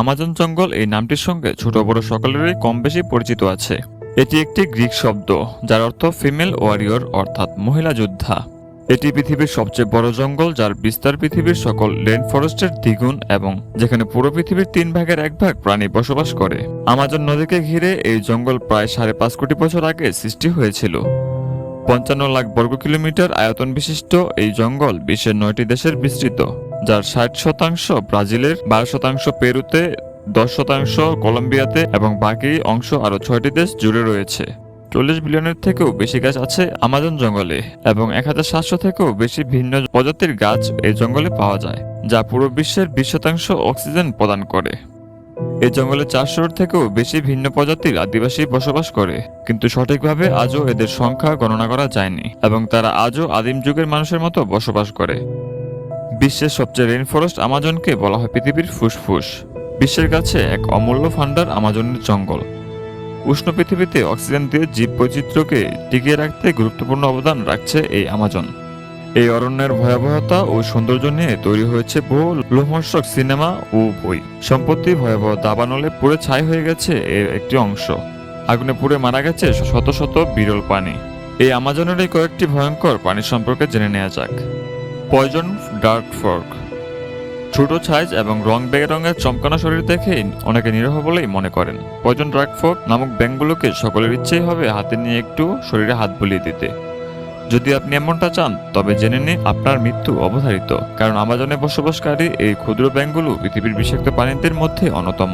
Amazon জঙ্গল এই নামটির সঙ্গে ছোট বড় সকলেরই কম বেশি পরিচিত আছে। এটি একটি গ্রিক শব্দ, যার অর্থ ফিমেল ওয়ারিয়র অর্থাৎ মহিলা যোদ্ধা। এটি পৃথিবীর সবচেয়ে বড় জঙ্গল, যার বিস্তার পৃথিবীর সকল রেন ফরেস্টের দ্বিগুণ এবং যেখানে পুরো পৃথিবীর তিন ভাগের এক ভাগ প্রাণী বসবাস করে। আমাজন নদীকে ঘিরে এই জঙ্গল প্রায় সাড়ে পাঁচ কোটি বছর আগে সৃষ্টি হয়েছিল। পঞ্চান্ন লাখ বর্গ কিলোমিটার আয়তন বিশিষ্ট এই জঙ্গল বিশ্বের নয়টি দেশের বিস্তৃত। যার ষাট শতাংশ ব্রাজিলের, বারো শতাংশ পেরুতে, দশ শতাংশ কলম্বিয়াতে এবং বাকি অংশ আরও ছয়টি দেশ জুড়ে রয়েছে। চল্লিশ বিলিয়নের থেকেও বেশি গাছ আছে আমাজন জঙ্গলে এবং এক হাজার সাতশো থেকেও বেশি ভিন্ন প্রজাতির গাছ এই জঙ্গলে পাওয়া যায়, যা পুরো বিশ্বের বিশ শতাংশ অক্সিজেন প্রদান করে। এই জঙ্গলে চারশোর থেকেও বেশি ভিন্ন প্রজাতির আদিবাসী বসবাস করে, কিন্তু সঠিকভাবে আজও এদের সংখ্যা গণনা করা যায়নি এবং তারা আজও আদিম যুগের মানুষের মতো বসবাস করে। বিশ্বের সবচেয়ে রেন ফরেস্ট আমাজনকে বলা হয় পৃথিবীর ফুসফুস। বিশ্বের কাছে এক অমূল্য ফান্ডার আমাজনের জঙ্গল। উষ্ণ পৃথিবীতে অক্সিজেন দিয়ে জীব বৈচিত্র্যকে টিকিয়ে রাখতে গুরুত্বপূর্ণ অবদান রাখছে এই আমাজন। এই অরণ্যের ভয়াবহতা ও সৌন্দর্য নিয়ে তৈরি হয়েছে বহু লোমহর্ষক সিনেমা ও বই। সম্প্রতি ভয়াবহ দাবানলে পুড়ে ছাই হয়ে গেছে এর একটি অংশ। আগুনে পুড়ে মারা গেছে শত শত বিরল প্রাণী। এই আমাজনের এই কয়েকটি ভয়ঙ্কর প্রাণী সম্পর্কে জেনে নেওয়া যাক। Poison dart frog. ছোট সাইজ এবং রং বেরঙের চমকানো শরীর দেখে অনেকে নিরহ বলেই মনে করেন। পয়জন ড্রাগ ফোক নামক ব্যাঙ্কগুলোকে সকলের ইচ্ছেই হবে হাতে নিয়ে একটু শরীরে হাত বুলিয়ে দিতে। যদি আপনি এমনটা চান, তবে জেনে নিন আপনার মৃত্যু অবধারিত, কারণ আমাজনে বসবাসকারী এই ক্ষুদ্র ব্যাঙগুলো পৃথিবীর বিষাক্ত প্রাণীদের মধ্যে অন্যতম।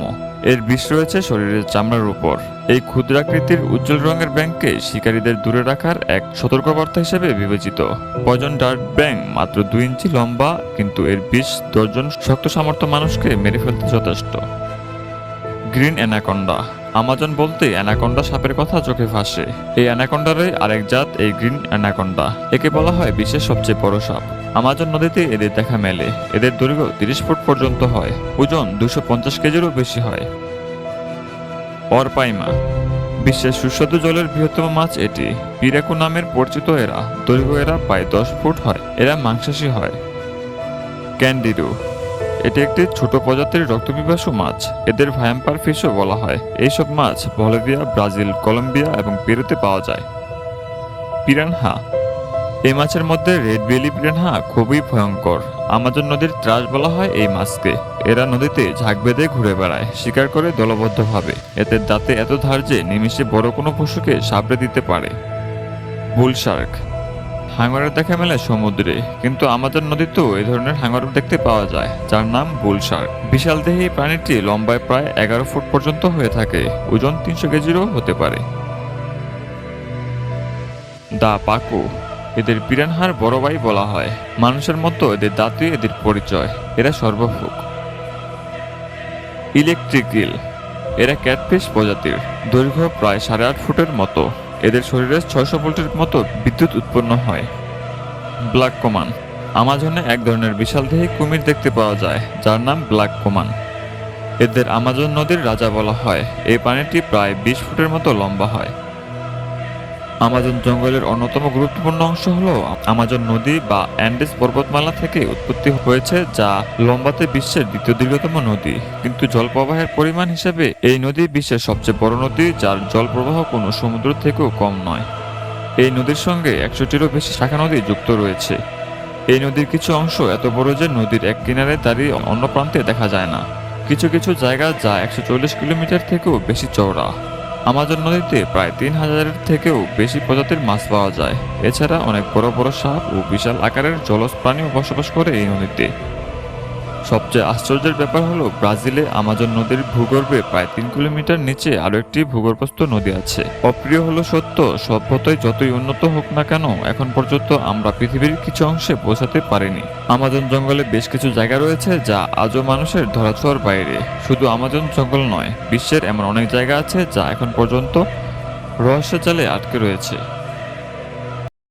এর বিষ রয়েছে শরীরের চামড়ার উপর। এই ক্ষুদ্রাকৃতির উজ্জ্বল রঙের ব্যাংককে শিকারীদের দূরে রাখার এক সতর্কবার্তা হিসেবে বিবেচিত। পয়জন ডার্ট ব্যাং মাত্র দুই ইঞ্চি লম্বা, কিন্তু এর বিষ দশজন শক্ত সামর্থ্য মানুষকে মেরে ফেলতে যথেষ্ট। গ্রিন অ্যানাকন্ডা আমাজন বলতে অ্যানাকন্ডা সাপের কথা চোখে ভাসে। এই অ্যানাকন্ডারই আরেক জাত, এই গ্রিন অ্যানাকন্ডা। একে বলা হয় বিশ্বের সবচেয়ে বড় সাপ। আমাজন নদীতে এদের দেখা মেলে। এদের দৈর্ঘ্য তিরিশ ফুট পর্যন্ত হয়। ওজন দুশো পঞ্চাশ কেজিরও বেশি হয়। অরপাইমা। বিশ্বের সুস্বাদু জলের বৃহত্তম মাছ এটি। পিরাকু নামের পরিচিত এরা। দৈর্ঘ্য এরা প্রায় দশ ফুট হয়। এরা মাংসাশী হয়। ক্যান্ডিডু এটি একটি ছোট প্রজাতির রক্তপিপাসু মাছ। এদের ভায়াম্পার ফিশও বলা হয়। এইসব মাছ বলিভিয়া, ব্রাজিল, কলম্বিয়া এবং পেরুতে পাওয়া যায়। পিরানহা। এই মাছের মধ্যে রেড বেলি পিরানহা খুবই ভয়ঙ্কর। আমাজন নদীর ত্রাস বলা হয় এই মাছকে। এরা নদীতে ঝাঁক বেঁধে ঘুরে বেড়ায়, শিকার করে দলবদ্ধভাবে। এদের দাঁতে এত ধার যে নিমিষে বড় কোনো পশুকে সাবড়ে দিতে পারে। বুল শার্ক হাঙরের দেখা মেলে সমুদ্রে, কিন্তু আমাদের নদীতেও এ ধরনের হাঙর দেখতে পাওয়া যায়, যার নাম বুল শার্ক বিশাল দেহী প্রাণীটি লম্বায় প্রায় এগারো ফুট পর্যন্ত হয়ে থাকে, ওজন তিনশো কেজিরও হতে পারে। দা পাকু, এদের পিরানহার বড় ভাই বলা হয়। মানুষের মতো এদের দাঁতই এদের পরিচয়, এরা সর্বভুক ইলেকট্রিক গিল এরা ক্যাটফিশ প্রজাতির, দৈর্ঘ্য প্রায় সাড়ে আট ফুটের মতো। এদের শরীরে ছয়শো ভোল্টের মতো বিদ্যুৎ উৎপন্ন হয়। Black caiman. আমাজনে এক ধরনের বিশাল দেহে কুমির দেখতে পাওয়া যায়, যার নাম ব্ল্যাক কোমান। এদের আমাজন নদীর রাজা বলা হয়। এই পানিটি প্রায় বিশ ফুটের মতো লম্বা হয়। আমাজন জঙ্গলের অন্যতম গুরুত্বপূর্ণ অংশ হলো আমাজন নদী বা অ্যান্ডেস পর্বতমালা থেকে উৎপত্তি হয়েছে যা লম্বাতে বিশ্বের দ্বিতীয় দীর্ঘতম নদী। কিন্তু জলপ্রবাহের পরিমাণ হিসেবে এই নদী বিশ্বের সবচেয়ে বড় নদী, যার জলপ্রবাহ কোনো সমুদ্র থেকেও কম নয়। এই নদীর সঙ্গে একশোটিরও বেশি শাখা নদী যুক্ত রয়েছে। এই নদীর কিছু অংশ এত বড় যে নদীর এক কিনারে দাঁড়িয়ে অন্য প্রান্তে দেখা যায় না। কিছু কিছু জায়গা যা একশো চল্লিশ কিলোমিটার থেকেও বেশি চওড়া। আমাজন নদীতে প্রায় তিন হাজারের থেকেও বেশি প্রজাতির মাছ পাওয়া যায়। এছাড়া অনেক বড় বড় সাপ ও বিশাল আকারের জলজ প্রাণীও বসবাস করে এই নদীতে। সবচেয়ে আশ্চর্যের ব্যাপার হলো, ব্রাজিলে আমাজন নদীর ভূগর্ভে প্রায় তিন কিলোমিটার নিচে আরও একটি ভূগর্ভস্থ নদী আছে। অপ্রিয় হলো সত্য সভ্যতায় যতই উন্নত হোক না কেন, এখন পর্যন্ত আমরা পৃথিবীর কিছু অংশে পৌঁছাতে পারিনি। আমাজন জঙ্গলে বেশ কিছু জায়গা রয়েছে যা আজও মানুষের ধরাছোঁয়ার বাইরে। শুধু আমাজন জঙ্গল নয়, বিশ্বের এমন অনেক জায়গা আছে যা এখন পর্যন্ত রহস্য জালে আটকে রয়েছে।